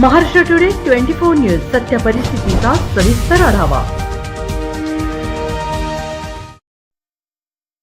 Maharashtra today twenty four news सत्य परिस्थितीचा सविस्तर आढावा.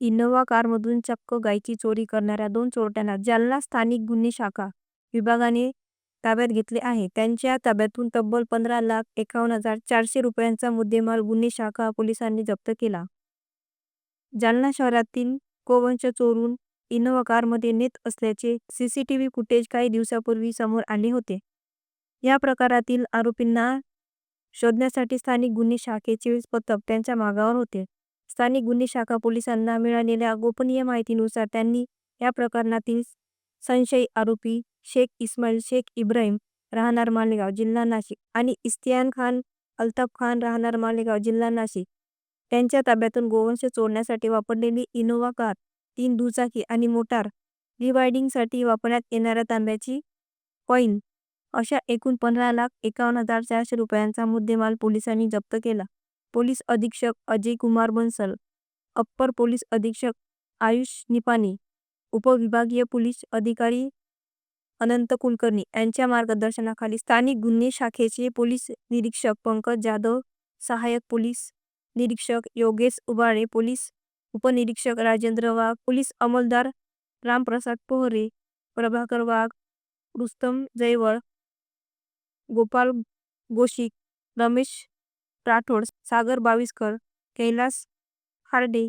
इनोव्हा कारमधून चक्क गायची चोरी करणाऱ्या दोन चोरट्यांना जालना स्थानिक गुन्हे शाखा विभागाने ताब्यात घेतले आहे. त्यांच्या ताब्यातून तब्बल पंधरा लाख एकावन्न हजार चारशे रुपयांचा मुद्देमाल गुन्हे शाखा पोलिसांनी जप्त केला. जालना शहरातील गोवंश चोरून इनोव्हा कारमध्ये नेत असल्याचे सीसीटीव्ही फुटेज काही दिवसापूर्वी समोर आले होते. या प्रकारातील आरोपींना शोधण्यासाठी स्थानिक गुन्हे शाखेचे पथक त्यांच्या मागावर होते. स्थानिक गुन्हे शाखा पोलिसांना मिळालेल्या गोपनीय माहितीनुसार त्यांनी या प्रकरणातील संशयी आरोपी शेख इस्माईल शेख इब्राहिम राहणार मालेगाव जिल्हा नाशिक आणि इस्तियान खान अल्ताफ खान राहणार मालेगाव जिल्हा नाशिक. त्यांच्या ताब्यातून गोवंश चोरण्यासाठी वापरलेली इनोव्हा कार तीन दुचाकी आणि मोटार डिवायडिंगसाठी वापरण्यात येणाऱ्या तांब्याची कॉईन अशा एकूण पंधरा लाख एकावन्न हजार चारशे रुपयांचा मुद्देमाल पोलिसांनी जप्त केला. पोलीस अधीक्षक अजय कुमार बन्सल अप्पर पोलीस अधीक्षक आयुष निपाणी उपविभागीय पोलीस अधिकारी अनंत कुलकर्णी यांच्या मार्गदर्शनाखाली स्थानिक गुन्हे शाखेचे पोलीस निरीक्षक पंकज जाधव सहाय्यक पोलीस निरीक्षक योगेश उबाळे पोलीस उपनिरीक्षक राजेंद्र वाघ पोलीस अंमलदार रामप्रसाद पोहरे प्रभाकर वाघ रुस्तम जयवळ गोपाल गोशिक रमेश राठोड सागर बाविस्कर कैलास हार्डे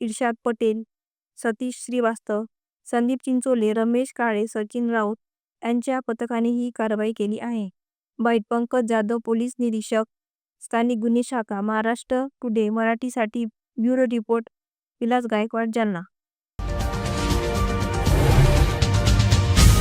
इर्शाद पटेल सतीश श्रीवास्तव संदीप चिंचोले रमेश काळे सचिन राऊत यांच्या पथकाने ही कारवाई केली आहे. बाईट पंकज जाधव पोलीस निरीक्षक स्थानिक गुन्हे शाखा महाराष्ट्र टुडे मराठीसाठी ब्युरो रिपोर्ट विलास गायकवाड जालना.